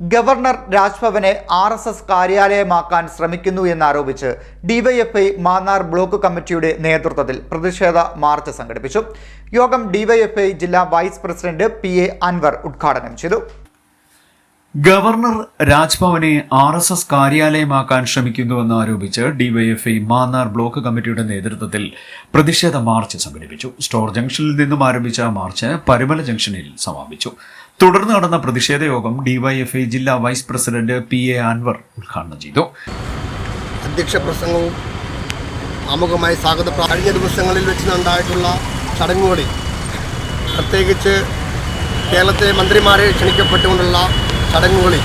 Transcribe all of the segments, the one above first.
Governor രാജ്ഭവനെ R S S കാര്യാലയമാക്കാൻ ശ്രമിക്കുന്നു എന്നാരോപിച്ച് ഡിവൈഎഫ്ഐ മാന്നാർ ബ്ലോക്ക് കമ്മിറ്റിയുടെ നേതൃത്വത്തിൽ പ്രതിഷേധ മാർച്ച് സംഘടിപ്പിച്ചു. യോഗം ഡിവൈഎഫ്ഐ ജില്ലാ vice president P A Anwar ഉദ്ഘാടനം ചെയ്തു. ഗവർണർ രാജ്ഭവനെ ആർ എസ് എസ് കാര്യാലയമാക്കാൻ ശ്രമിക്കുന്നുവെന്ന് ആരോപിച്ച് ഡിവൈഎഫ്ഐ മാന്നാർ ബ്ലോക്ക് കമ്മിറ്റിയുടെ നേതൃത്വത്തിൽ പ്രതിഷേധ മാർച്ച് സംഘടിപ്പിച്ചു. സ്റ്റോർ ജംഗ്ഷനിൽ നിന്നും ആരംഭിച്ച മാർച്ച് പരുമല ജംഗ്ഷനിൽ സമാപിച്ചു. തുടർന്ന് നടന്ന പ്രതിഷേധ യോഗം ഡിവൈഎഫ്ഐ ജില്ലാ vice president P A Anwar ഉദ്ഘാടനം ചെയ്തു. അധ്യക്ഷ പ്രസംഗവും ആമുഖമായി സ്വാഗത. കഴിഞ്ഞ ദിവസങ്ങളിൽ വെച്ച് ഉണ്ടായിട്ടുള്ള ചടങ്ങുകളിൽ പ്രത്യേകിച്ച് കേരളത്തിലെ മന്ത്രിമാരെ ക്ഷണിക്കപ്പെട്ടുകൊണ്ടുള്ള ചടങ്ങുകളിൽ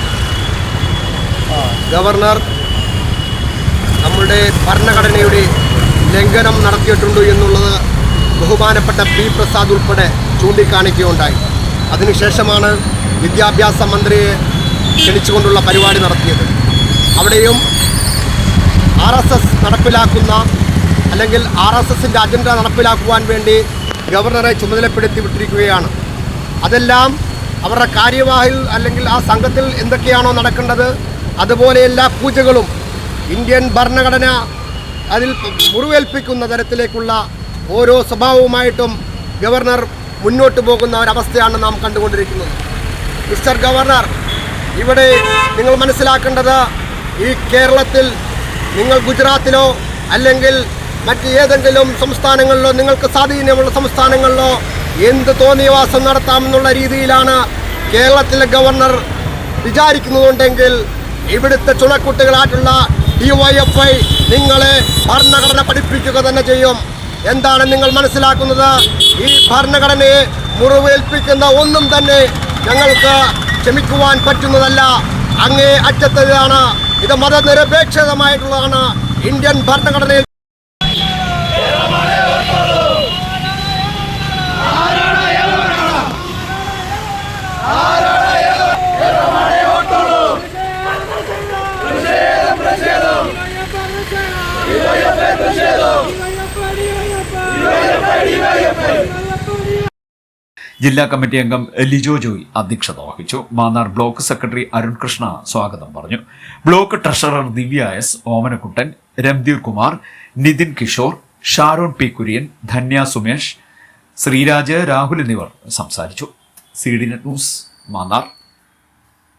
ഗവർണർ നമ്മുടെ ഭരണഘടനയുടെ ലംഘനം നടത്തിയിട്ടുണ്ട് എന്നുള്ളത് ബഹുമാനപ്പെട്ട പി പ്രസാദ് ഉൾപ്പെടെ ചൂണ്ടിക്കാണിക്കുകയുണ്ടായി. അതിനുശേഷമാണ് വിദ്യാഭ്യാസ മന്ത്രിയെ ക്ഷണിച്ചുകൊണ്ടുള്ള പരിപാടി നടത്തിയത്. അവിടെയും ആർ എസ് എസ് നടപ്പിലാക്കുന്ന അല്ലെങ്കിൽ ആർ എസ് എസിന്റെ അജണ്ട നടപ്പിലാക്കുവാൻ വേണ്ടി ഗവർണറെ ചുമതലപ്പെടുത്തി വിട്ടിരിക്കുകയാണ്. അതെല്ലാം അവരുടെ കാര്യവാഹിൽ അല്ലെങ്കിൽ ആ സംഘത്തിൽ എന്തൊക്കെയാണോ നടക്കേണ്ടത് അതുപോലെ എല്ലാ പൂജകളും ഇന്ത്യൻ ഭരണഘടന അതിൽ മുറിവേൽപ്പിക്കുന്ന തരത്തിലേക്കുള്ള ഓരോ സ്വഭാവവുമായിട്ടും ഗവർണർ മുന്നോട്ട് പോകുന്ന ഒരവസ്ഥയാണ് നാം കണ്ടുകൊണ്ടിരിക്കുന്നത്. മിസ്റ്റർ ഗവർണർ ഇവിടെ നിങ്ങൾ മനസ്സിലാക്കേണ്ടത് ഈ കേരളത്തിൽ നിങ്ങൾ ഗുജറാത്തിലോ അല്ലെങ്കിൽ മറ്റ് ഏതെങ്കിലും സംസ്ഥാനങ്ങളിലോ നിങ്ങൾക്ക് സ്വാധീനമുള്ള സംസ്ഥാനങ്ങളിലോ എന്ത് തോന്നിയവാസം നടത്താമെന്നുള്ള രീതിയിലാണ് കേരളത്തിലെ ഗവർണർ വിചാരിക്കുന്നതുണ്ടെങ്കിൽ ഇവിടുത്തെ ചുണക്കുട്ടികളായിട്ടുള്ള ഡി വൈ എഫ് ഐ നിങ്ങളെ ഭരണഘടന പഠിപ്പിക്കുക തന്നെ ചെയ്യും. എന്താണ് നിങ്ങൾ മനസ്സിലാക്കുന്നത് ഈ ഭരണഘടനയെ മുറിവേൽപ്പിക്കുന്ന ഒന്നും തന്നെ ഞങ്ങൾക്ക് ക്ഷമിക്കുവാൻ പറ്റുന്നതല്ല അങ്ങേ അറ്റത്തതാണ് ഇത് മതനിരപേക്ഷിതമായിട്ടുള്ളതാണ് ഇന്ത്യൻ ഭരണഘടനയിൽ ജില്ലാ കമ്മിറ്റി അംഗം ലിജോ ജോയ് അധ്യക്ഷത വഹിച്ചു. മാന്നാർ ബ്ലോക്ക് സെക്രട്ടറി അരുൺ കൃഷ്ണ സ്വാഗതം പറഞ്ഞു. Block treasurer Divya S Omanakuttan Randhir Kumar Nithin Kishore Sharon P Kurian Dhanya Sumesh Sreeraj Rahul എന്നിവർ സംസാരിച്ചു. C D net news Mannar.